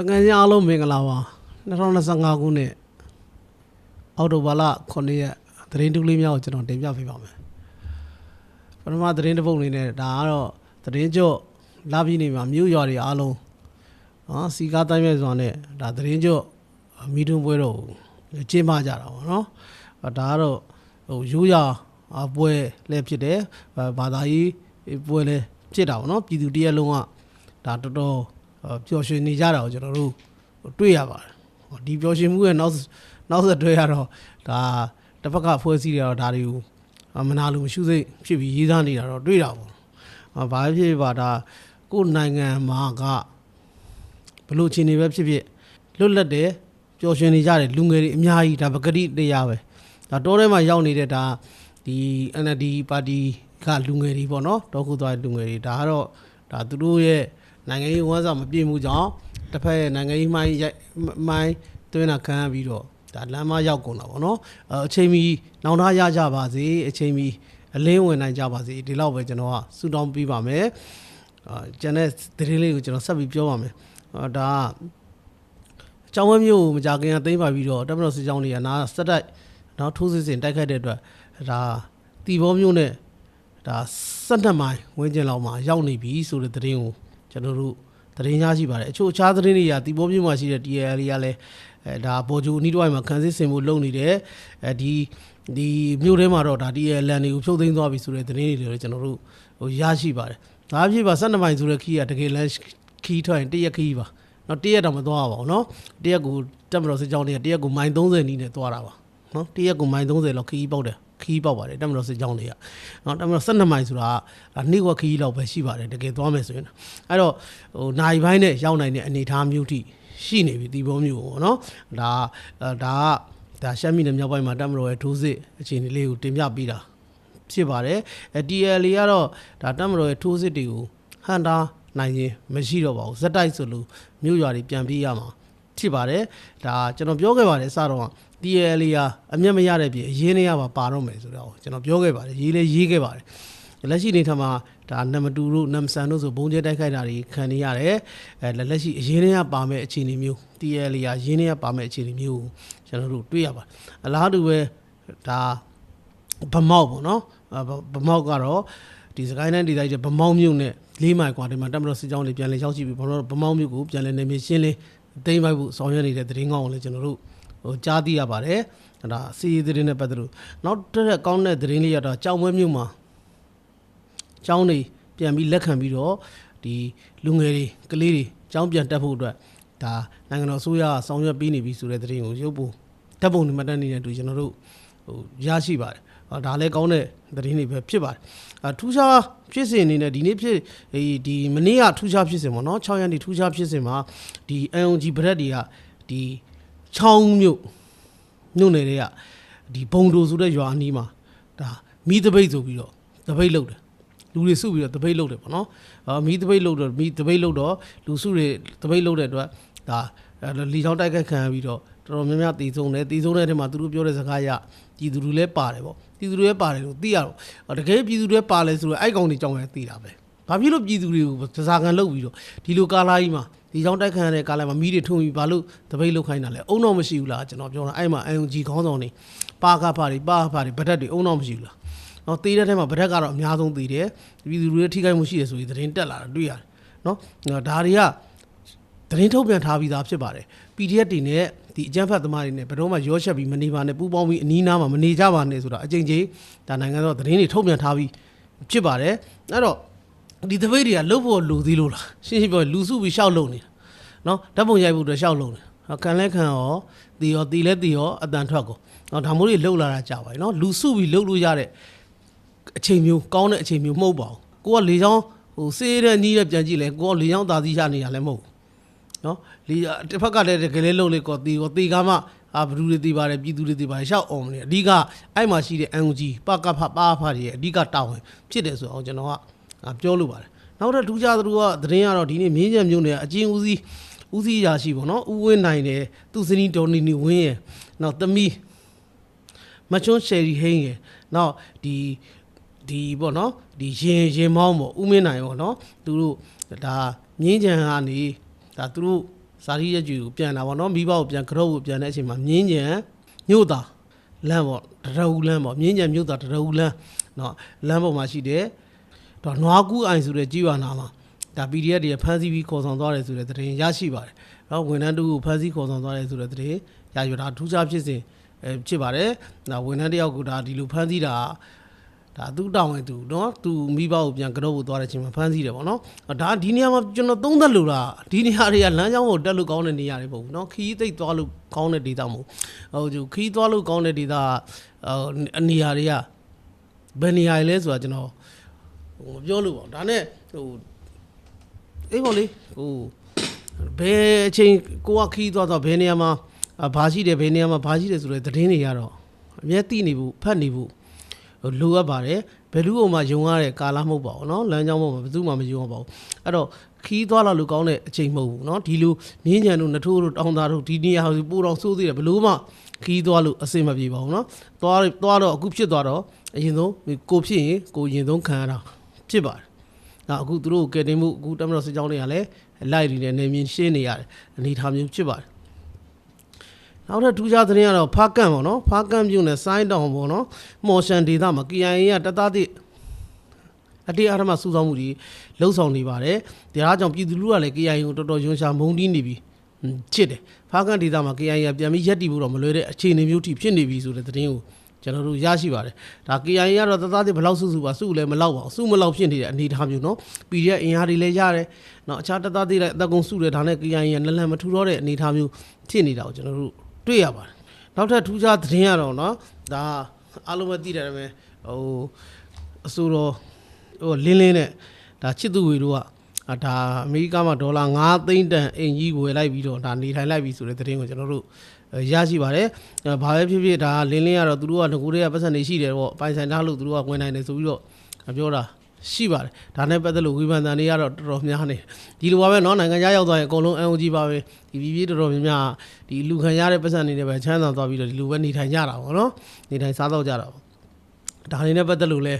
တကယ်ကြီးအားလုံးမင်္ဂလာပါ2025ခုနှစ်အောက်တိုဘာလ9ရက်သတင်းတူးလေးများကိုကျွန်တော်တင်ပြပေးပါမယ်ပထမသတင်းတစ်ပုဒ်အနေနဲ့ဒါကတော့သတင်းကြော့လာပြီးနေမှာမြို့ရွာတွေအားလုံးနော်စီကားတိုင်းမဲ့စွာနဲ့ဒါသတင်းကြော့မီထုံပွဲတော့ကျင်းပကြတာပေါ့နော်ဒါကတော့ဟိုရိုးရာပွဲလည်းဖြစ်တယ်ဘာသာရေးပွဲလည်းဖြစ်တာပေါ့နော်ပြည်သူတရက်လုံးကဒါတော်တော် ပျော်ရွှင်နေကြတာကိုကျွန်တော်တို့တွေ့ရပါတယ်ဟောဒီပျော်ရွှင်မှုရဲ့နောက်နောက်ဆက်တွဲရတော့ဒါတစ်ဖက်ကဖွဲ့စည်းရတော့ဒါတွေကိုမနာလို့မရှုစိတ်ဖြစ်ပြီးရေးသားနေတာတော့တွေ့တာပေါ့ဟောဘာဖြစ်ပါဒါကိုယ်နိုင်ငံမှာကဘလို့အခြေအနေပဲဖြစ်ဖြစ်လွတ်လပ်တယ်ပျော်ရွှင်နေကြတယ်လူငယ်တွေအများကြီးဒါပကတိတရားပဲဒါတောထဲမှာရောက်နေတဲ့ဒါဒီ NLD ပါတီကလူငယ်တွေပေါ့နော်တောခုသွားတဲ့လူငယ်တွေဒါကတော့ဒါသူတို့ရဲ့ နိုင်ငံရေးဝမ်းစာမပြည့်မှုကြောင့်တစ်ဖက်ရဲ့နိုင်ငံရေးမိုင်းရိုက်မိုင်းတွင်းတာခံရပြီးတော့ဒါလမ်းမရောက်ကုန်တာပေါ့နော်အအချိန်မီနောင်တရကြပါစေအချိန်မီအလင်းဝင်နိုင်ကြပါစေဒီလောက်ပဲကျွန်တော်ကဆုတောင်းပေးပါမယ်အာကျန်တဲ့သတင်းလေးကိုကျွန်တော်ဆက်ပြီးပြောပါမယ်အာဒါကအကြောင်းဝဲမျိုးကိုမကြခင်ကသိမ့်ပါပြီးတော့တပ်မတော်စစ်ကြောင်းတွေကနာစက်တိုက်နောက်ထိုးစစ်စင်တိုက်ခိုက်တဲ့အတွက်ဒါတီဘောမျိုးနဲ့ဒါ12မိုင်ဝင်းကျင်လောက်မှာရောက်နေပြီဆိုတဲ့သတင်းကို ကျွန်တော်တို့သတင်းရရှိပါတယ်အချို့အခြားသတင်းတွေကတီပေါ်မြို့မှာရှိတဲ့ TAL တွေကလည်းအဲဒါပေါ်ဂျူအနီးတစ်ဝိုက်မှာခန်းစစ်ဆင်မှုလုပ်နေတယ်အဲဒီဒီမြို့ထဲမှာတော့ဒါ TAL လန်တွေကိုဖြုတ်သိမ်းသွားပြီဆိုတဲ့သတင်းတွေလည်းကျွန်တော်တို့ဟိုရရှိပါတယ်ဒါအဖြစ်ပါ12မိုင်ဆိုတဲ့ခီးကတကယ်လန်ခီးထွက်ရင်တရက်ခီးပါနော်တရက်တော့မသွားပါဘူးနော်တရက်ကိုတက်မတော်စစ်ကြောင်းတွေကတရက်ကိုမိုင်30နီးနဲ့သွားတာပါနော်တရက်ကိုမိုင်30လောက်ခီးပေါက်တယ် ခီးပေါက်ပါတယ်တက်မတော်စစ်ကြောင်းတွေကနော်တက်မတော်12မိုင်ဆိုတာနေ့ဝက်ခီးလောက်ပဲရှိပါတယ်တကယ်သွားမယ်ဆိုရင်အဲ့တော့ဟိုနိုင်ပိုင်းနဲ့ရောက်နိုင်တဲ့အနေအထားမျိုးတိရှိနေပြီဒီဘုံမျိုးပေါ့နော်ဒါဒါကဒါရှမ်းပြည်နယ်မြောက်ပိုင်းမှာတက်မတော်ရဲ့ထိုးစစ်အခြေအနေလေးကိုတင်ပြပေးတာဖြစ်ပါတယ်အဲ TL ကတော့ဒါတက်မတော်ရဲ့ထိုးစစ်တွေကိုဟန်တာနိုင်ရင်မရှိတော့ပါဘူးဇက်တိုက်ဆိုလို့မြို့ရွာတွေပြန်ပြေးရမှာ ဖြစ်ပါတယ်ဒါကျွန်တော်ပြောခဲ့ပါတယ်အစတော့က TL ကအမျက်မရတဲ့ပြည်အရင်းနေရပါပါတော့မယ်ဆိုတော့ကျွန်တော်ပြောခဲ့ပါတယ်ရေးလဲရေးခဲ့ပါတယ်လက်ရှိနေထမှာဒါနမတူတို့နမ်ဆန်တို့ဆိုဘုံကျဲတိုက်ခိုက်တာတွေခံနေရတယ်အဲလက်ရှိအရင်းနေရပါမဲ့အခြေအနေမျိုး TL ကရင်းနေရပါမဲ့အခြေအနေမျိုးကိုကျွန်တော်တို့တွေ့ရပါတယ်အလားတူပဲဒါဗမောက်ပေါ့နော်အဲဗဗမောက်ကတော့ဒီစကိုင်းတိုင်းဒေသကြီးဗမောက်မြို့နဲ့လေးမိုင်ကွာဒီမှာတက်မတော်စစ်ကြောင်းတွေပြန်လည်ရောက်ရှိပြီးဗမောက်ဗမောက်မြို့ကိုပြန်လည်နေမြေရှင်းလင်း သိမ်းပိုက်ဖို့ဆောင်ရွက်နေတဲ့သတင်းကောင်းကိုလည်းကျွန်တော်တို့ဟိုကြားသိရပါတယ်ဒါစီးရီးသတင်းနဲ့ပတ်သက်လို့နောက်တစ်ရက်ကောင်းတဲ့သတင်းလေးရတော့ကြောင်ပွဲမြို့မှာကျောင်းတွေပြန်ပြီးလက်ခံပြီးတော့ဒီလူငယ်တွေကလေးတွေကျောင်းပြန်တက်ဖို့အတွက်ဒါနိုင်ငံတော်အစိုးရကဆောင်ရွက်ပေးနေပြီဆိုတဲ့သတင်းကိုရုပ်ဖို့ဓာတ်ပုံတွေမှတ်တမ်းနေတဲ့တူကျွန်တော်တို့ဟိုရရှိပါတယ်ဟော ဒါလည်းကောင်းတဲ့သတင်းတွေပဲဖြစ်ပါတယ်အထူးခြားဖြစ်စဉ်အနေနဲ့ဒီနေ့ဖြစ်ဒီဒီမနေ့ကထူးခြားဖြစ်စဉ်ပေါ့နော်6ရက်နေ့ထူးခြားဖြစ်စဉ်မှာဒီ NOG ဘရက်တွေကဒီချောင်းမြို့မြို့နယ်တွေကဒီဘုံတိုဆိုတဲ့ရွာအနီးမှာဒါမီးတပိတ်ဆိုပြီးတော့တပိတ်လုပ်တယ်လူတွေစုပြီးတော့တပိတ်လုပ်တယ်ပေါ့နော်အာမီးတပိတ်လုပ်တော့မီးတပိတ်လုပ်တော့လူစုတွေတပိတ်လုပ်တဲ့အတွက်ဒါ အဲလီချောင်းတိုက်ခတ်ခံရပြီးတော့တော်တော်များများတည်ဆုံးတယ်တည်ဆုံးတဲ့ထဲမှာသူတို့ပြောတဲ့စကားရပြည်သူတွေလည်းပါတယ်ပေါ့ပြည်သူတွေလည်းပါတယ်လို့သိရတော့အော်တကယ်ပြည်သူတွေပါလဲဆိုတော့အဲ့ကောင်တွေကြောင်းရဲသိတာပဲဘာဖြစ်လို့ပြည်သူတွေကိုသစားခံလုပ်ပြီးတော့ဒီလိုကာလာကြီးမှာဒီချောင်းတိုက်ခတ်ရတဲ့ကာလာမှာမီးတွေထုံပြီးဘာလို့တပိတ်လုပ်ခိုင်းတာလဲအုံတော့မရှိဘူးလားကျွန်တော်ပြောတာအဲ့မှာ UNG ခေါင်းဆောင်တွေပါကဖာတွေပါဖာတွေဗတ်တက်တွေအုံတော့မရှိဘူးလားနော်သေးတဲ့ထဲမှာဗရက်ကတော့အများဆုံးသေးတယ်ပြည်သူတွေထိခိုက်မှုရှိတယ်ဆိုပြီးသတင်းတက်လာတာတွေ့ရတယ်နော်ဒါတွေက သတင်းထုတ်ပြန်ထားပြီးသားဖြစ်ပါတယ် PDF တွေနဲ့ဒီအကြမ်းဖက်သမားတွေနဲ့ဘယ်တော့မှရောချက်ပြီးမနေပါနဲ့ပူးပေါင်းပြီးအနီးနားမှာမနေကြပါနဲ့ဆိုတာအကြိမ်ကြိမ်ဒါနိုင်ငံတော်သတင်းတွေထုတ်ပြန်ထားပြီးဖြစ်ပါတယ်အဲ့တော့ဒီတပိတ်တွေကလုတ်ဖို့လူသေးလို့လားရှင်းရှင်းပြောလူစုပြီးရှောက်လုံနေတာနော်ဓာတ်ပုံရိုက်ဖို့အတွက်ရှောက်လုံနေတာခံလဲခံရောတီရောတီလဲတီရောအတန်ထွက်ကိုနော်ဒါမို့တွေလှုပ်လာတာကြာပါပြီနော်လူစုပြီးလှုပ်လို့ရတဲ့အချိန်မျိုးကောင်းတဲ့အချိန်မျိုးမဟုတ်ပါဘူးကိုကလေချောင်းဟိုစေးတဲ့နီးတဲ့ပြန်ကြည့်လဲကိုကလေချောင်းသာသီးရနေတာလည်းမဟုတ်ဘူး နော်လေတစ်ဖက်ကလည်းတကယ်လေးလုံးလေးကောတီကောတီကားမှအာဘလူတွေတီပါတယ်ပြည်သူတွေတီပါတယ်ရှောက်အောင်နေအဓိကအဲ့မှာရှိတဲ့အန်ယူဂျီပကဖပါဖတွေရဲ့အဓိကတာဝန်ဖြစ်တယ်ဆိုအောင်ကျွန်တော်ကပြောလို့ပါတယ်နောက်တစ်ထူးခြားသူကသတင်းကတော့ဒီနေ့မြင်းကြံမျိုးနဲ့အချင်းဦးစီးဦးစီးရာရှိပေါ့နော်ဦးဝင်းနိုင်တယ်သူစနီဒေါ်နီနီဝင်းရဲ့နောက်သမီးမချွန်းရှယ်ရီဟိန်းရယ်နောက်ဒီဒီပေါ့နော်ဒီရင်ရင်မောင်းပေါ့ဥမင်းနိုင်ပေါ့နော်သူတို့ဒါမြင်းကြံကနေ ဒါသူတို့ဇာတိရက်ကျူကိုပြန်တာပေါ့နော်မိဘကိုပြန်ကရုတ်ကိုပြန်တဲ့အချိန်မှာမြင်းကြံမြို့သားလမ်းပေါ့တရဝူလမ်းပေါ့မြင်းကြံမြို့သားတရဝူလမ်းနော်လမ်းပေါ်မှာရှိတယ်တော့နွားကူးအိုင်ဆိုတဲ့ကြီးဝါနာမှာဒါ PDF တွေဖမ်းဆီးပြီးခေါ်ဆောင်သွားတယ်ဆိုတဲ့သတင်းရရှိပါတယ်နော်ဝန်ထမ်းတူကိုဖမ်းဆီးခေါ်ဆောင်သွားတယ်ဆိုတဲ့သတင်းရယူတာထူးခြားဖြစ်စဉ်အဲဖြစ်ပါတယ်ဒါဝန်ထမ်းတယောက်ကဒါဒီလိုဖမ်းဆီးတာ ဒါသူတောင်းဝင်သူเนาะသူမိဘကိုပြန်ကြော့ဖို့သွားတဲ့အချိန်မှာဖမ်းဆီးတယ်ပေါ့နော်ဒါဒီနေရာမှာကျွန်တော်သုံးသက်လို့လားဒီနေရာတွေကလမ်းကြောင်းကိုတက်လို့ကောင်းတဲ့နေရာတွေပေါ့ဘူးเนาะခီးသိပ်သွားလို့ကောင်းတဲ့ဒေသမဟုတ်ဟိုသူခီးသွားလို့ကောင်းတဲ့ဒေသဟိုနေရာတွေကဘယ်နေရာလဲဆိုတာကျွန်တော်ဟိုမပြောလို့ပေါ့ဒါနဲ့ဟိုအေးပေါ့လေဟိုဘယ်အချိန်ကိုကခီးသွားတော့ဘယ်နေရာမှာဘာရှိတယ်ဘယ်နေရာမှာဘာရှိတယ်ဆိုတဲ့သတင်းတွေကတော့အများသိနေဖို့ဖတ်နေဖို့ ဟို လိုအပ်ပါတယ်ဘယ်လူ့အောင်မှယုံရတဲ့ကာလမဟုတ်ပါဘူးเนาะလမ်းကြောင်းပေါ်မှာဘယ်သူမှမယုံရပါဘူးအဲ့တော့ခီးသွားလာလို့ကောင်းတဲ့အချိန်မဟုတ်ဘူးเนาะဒီလိုမြင်းကြံတို့နထိုးတို့တောင်းသားတို့ဒီနေရာဟိုပိုးတော်စိုးသေးတယ်ဘယ်လို့မှခီးသွားလို့အဆင်မပြေပါဘူးเนาะသွားသွားတော့အခုဖြစ်သွားတော့အရင်ဆုံးကိုဖြစ်ရင်ကိုရင်ဆုံးခံရတာဖြစ်ပါတယ်ဒါအခုသူတို့ကယ်တင်မှုအခုတမတော်စစ်ကြောင်းတွေကလည်းလိုက်နေတယ်နေမြင်ရှင်းနေရတယ်အနေထားမျိုးဖြစ်ပါတယ် နောက်ထပ်ထူးခြားသတင်းကတော့ဖားကန့်ပေါ့နော်ဖားကန့်ပြုတ်နဲ့စိုင်းတောင်ပေါ့နော်မော်ရှန်ဒေတာမှာ KIA ကတသားသည့်အတေးအရမစူးစောင်းမှုတွေလှုပ်ဆောင်နေပါတယ်ဒါကြောင့်ပြည်သူလူကလည်း KIA ကိုတော်တော်ယွန်ရှာမုံတီးနေပြီဟွန်းချစ်တယ်ဖားကန့်ဒေတာမှာ KIA ကပြန်ပြီးရက်တီဖို့တော့မလွယ်တဲ့အခြေအနေမျိုးထိဖြစ်နေပြီဆိုတဲ့သတင်းကိုကျွန်တော်တို့ရရှိပါတယ်ဒါ KIA ကတော့တသားသည့်ဘယ်လောက်စုစုပါစုလည်းမလောက်ပါဘူးစုမလောက်ဖြစ်နေတဲ့အနေအထားမျိုးနော် PDF အင်အားတွေလည်းရတယ်နော်အခြားတသားသည့်လည်းအသက်ကုန်စုတယ်ဒါနဲ့ KIA ကနလန်မထူတော့တဲ့အနေအထားမျိုးဖြစ်နေတာကိုကျွန်တော်တို့ တွေ့ရပါတယ်နောက်ထပ်ထူးခြားသတင်းရတော့เนาะဒါအားလုံးပဲသိတယ်ဒါပေမဲ့ဟိုအစိုးရဟိုလင်းလင်းနဲ့ဒါချစ်သူဝေတို့ကအာဒါအမေရိကမှာဒေါ်လာ9သိန်းတန်အင်ကြီးဝယ်လိုက်ပြီးတော့ဒါနေထိုင်လိုက်ပြီးဆိုတဲ့သတင်းကိုကျွန်တော်တို့အဲရရှိပါတယ်အဲဘာပဲဖြစ်ဖြစ်ဒါလင်းလင်းကတော့သူတို့ကငကိုတွေကပတ်စံနေရှိတယ်ပေါ့ပိုင်ဆိုင်ထားလို့သူတို့ကဝင်နိုင်တယ်ဆိုပြီးတော့ပြောတာ ရှိပါတယ်ဒါနဲ့ပတ်သက်လို့ဝေဖန်တန်တွေကတော့တော်တော်များနေဒီလိုပါပဲเนาะနိုင်ငံခြားရောက်သွားရင်အကုန်လုံး NOG ပါပဲဒီပြည်ပြည်တော်တော်များများဒီလူခံရတဲ့ပတ်စံနေနဲ့ပဲချမ်းသာသွားပြီးတော့ဒီလိုပဲနေထိုင်ကြတာပေါ့เนาะနေထိုင်စားတော့ကြတာပေါ့ဒါနေနဲ့ပတ်သက်လို့လဲ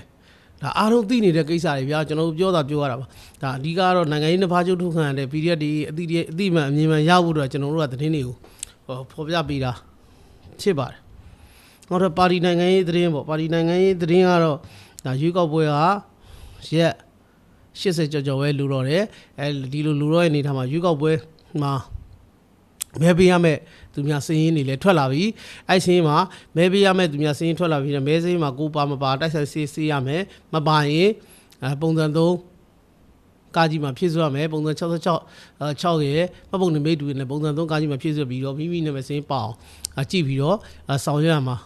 ဒါအားလုံးသိနေတဲ့ကိစ္စတွေဗျာကျွန်တော်တို့ပြောတာပြောရတာပါဒါအဓိကကတော့နိုင်ငံရေးနှစ်ဖားချုပ်ထုတ်ခံရတဲ့ period ဒီအတိအတိမှန်အမြင်မှန်ရဖို့တော့ကျွန်တော်တို့ကသတင်းတွေကိုဟောဖော်ပြပေးတာဖြစ်ပါတယ်နောက်တော့ပါတီနိုင်ငံရေးသတင်းပေါ့ပါတီနိုင်ငံရေးသတင်းကတော့ဒါရွေးကောက်ပွဲက ရက်80ကျော်ကျော်ပဲလူတော့တယ်အဲဒီလိုလူတော့ရဲ့အနေထားမှာရွေးကောက်ပွဲမှာမဲပေးရမယ်သူများစည်ရင်းတွေလည်းထွက်လာပြီအဲ့စည်ရင်းမှာမဲပေးရမယ်သူများစည်ရင်းထွက်လာပြီမဲစည်ရင်းမှာကိုပါမပါတိုက်ဆိုင်စီစီရမယ်မပါရင်အဲပုံစံ3ကာကြီးမှာဖြည့်စွက်ရမယ်ပုံစံ66 6ရဲ့မှတ်ပုံနိမိတ်တူနဲ့ပုံစံ3ကာကြီးမှာဖြည့်စွက်ပြီးတော့မိမိနာမည်စင်းပေါအောင်ကြည့်ပြီးတော့ဆောင်ရွက်ရမှာ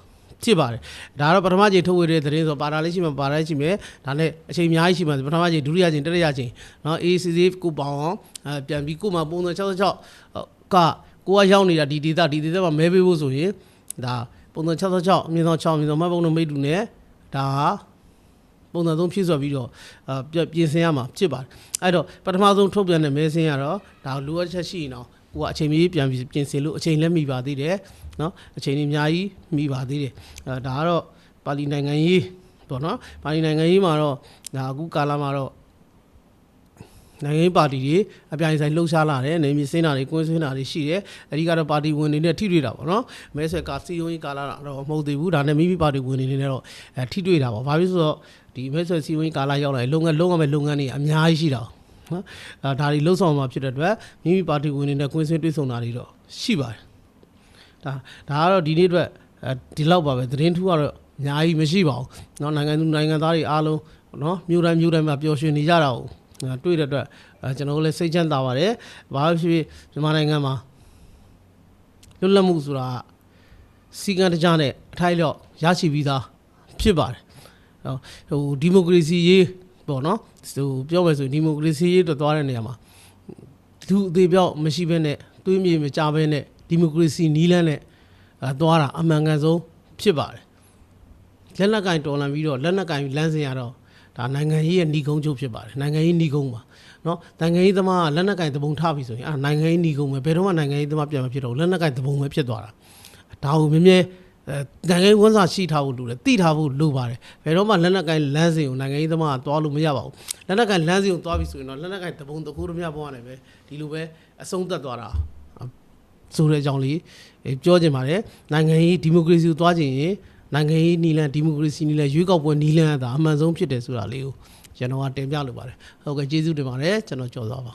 ဖြစ်ပါတယ်ဒါကတော့ပထမကြိမ်ထုတ်ဝေတဲ့သတင်းဆိုပါတာလေးရှိမှပါတာလေးရှိမယ်ဒါနဲ့အချိန်အများကြီးရှိမှပထမကြိမ်ဒုတိယကြိမ်တတိယကြိမ်เนาะ ACC ကိုပေါအောင်အဲပြန်ပြီးကိုမှပုံစံ66ကကိုကရောက်နေတာဒီဒေတာဒီဒေတာမှာမဲပေးဖို့ဆိုရင်ဒါပုံစံ66အမြင့်ဆုံး6အမြင့်ဆုံးမှတ်ပုံနိမိတ်တူနဲ့ဒါဟာပုံစံသုံးဖြည့်စွက်ပြီးတော့အာပြင်ဆင်ရမှာဖြစ်ပါတယ်အဲ့တော့ပထမဆုံးထုတ်ပြန်တဲ့မဲဆင်းရတော့ဒါလိုအပ်ချက်ရှိရင်တော့ ကိုကအချိန်ကြီးပြန်ပြီးပြင်ဆင်လို့အချိန်လည်းမိပါသေးတယ်เนาะအချိန်ကြီးအများကြီးမိပါသေးတယ်အဲဒါကတော့ပါလီနိုင်ငံရေးပေါ့နော်ပါလီနိုင်ငံရေးမှာတော့ဒါအခုကာလမှာတော့နိုင်ငံရေးပါတီတွေအပြိုင်ဆိုင်လှုပ်ရှားလာတယ်နေမြေစင်းတာတွေကွင်းစင်းတာတွေရှိတယ်အဓိကတော့ပါတီဝင်တွေနဲ့ထိတွေ့တာပေါ့နော်မဲဆွဲကာစီယုံကြီးကာလာတော့မဟုတ်သေးဘူးဒါနဲ့မိမိပါတီဝင်တွေနဲ့တော့အဲထိတွေ့တာပေါ့ဘာဖြစ်ဆိုတော့ဒီမဲဆွဲစီယုံကြီးကာလာရောက်လာရင်လုပ်ငန်းလုံးရမယ့်လုပ်ငန်းတွေအများကြီးရှိတာ နော်အဲဒါတွေလှုပ်ဆောင်မှာဖြစ်တဲ့အတွက်မိမိပါတီဝင်တွေနဲ့ကွင်းစင်းတွေ့ဆုံတာတွေတော့ရှိပါတယ်ဒါဒါကတော့ဒီနေ့အတွက်အဲဒီလောက်ပါပဲသတင်းထူးကတော့အများကြီးမရှိပါဘူးเนาะနိုင်ငံသူနိုင်ငံသားတွေအားလုံးเนาะမြို့တိုင်းမြို့တိုင်းမှာပျော်ရွှင်နေကြတာကိုတွေ့တဲ့အတွက်အဲကျွန်တော်တို့လည်းစိတ်ချမ်းသာပါတယ်ဘာဖြစ်ဖြစ်မြန်မာနိုင်ငံမှာလွတ်လပ်မှုဆိုတာစီကံတကြနဲ့အထိုက်လျော့ရရှိပြီးသားဖြစ်ပါတယ်ဟိုဒီမိုကရေစီရေးပေါ့နော် ဟိုပြောမယ်ဆိုဒီမိုကရေစီရေးတော့သွားတဲ့နေရာမှာသူအသေးပြောက်မရှိဘဲနဲ့သွေးမြေမကြဘဲနဲ့ဒီမိုကရေစီနီးလန်းနဲ့အဲသွားတာအမှန်ကန်ဆုံးဖြစ်ပါတယ်လက်နက်ကင်တော်လန်ပြီးတော့လက်နက်ကင်လမ်းစဉ်ရတော့ဒါနိုင်ငံရေးရဲ့ဏီကုန်းချုပ်ဖြစ်ပါတယ်နိုင်ငံရေးဏီကုန်းပါเนาะနိုင်ငံရေးသမားကလက်နက်ကင်တပုံထားပြီဆိုရင်အဲနိုင်ငံရေးဏီကုန်းပဲဘယ်တော့မှနိုင်ငံရေးသမားပြန်မဖြစ်တော့လက်နက်ကင်တပုံပဲဖြစ်သွားတာဒါကိုမြဲမြဲ အဲနိုင်ငံရေးဝန်စားရှိထားဖို့လိုတယ်တိထားဖို့လိုပါတယ်ဘယ်တော့မှလက်နက်ကင်လမ်းစဉ်ကိုနိုင်ငံရေးသမားကသွားလို့မရပါဘူးလက်နက်ကင်လမ်းစဉ်ကိုသွားပြီဆိုရင်တော့လက်နက်ကင်တပုံတခုတည်းများပေါ်ရတယ်ပဲဒီလိုပဲအဆုံးသက်သွားတာဆိုတဲ့အကြောင်းလေးပြောချင်ပါတယ်နိုင်ငံရေးဒီမိုကရေစီကိုသွားချင်ရင်နိုင်ငံရေးနီလန်ဒီမိုကရေစီနီလန်ရွေးကောက်ပွဲနီလန်ကသာအမှန်ဆုံးဖြစ်တယ်ဆိုတာလေးကိုကျွန်တော်ကတင်ပြလိုပါတယ်ဟုတ်ကဲ့ကျေးဇူးတင်ပါတယ်ကျွန်တော်ကြော်သွားပါ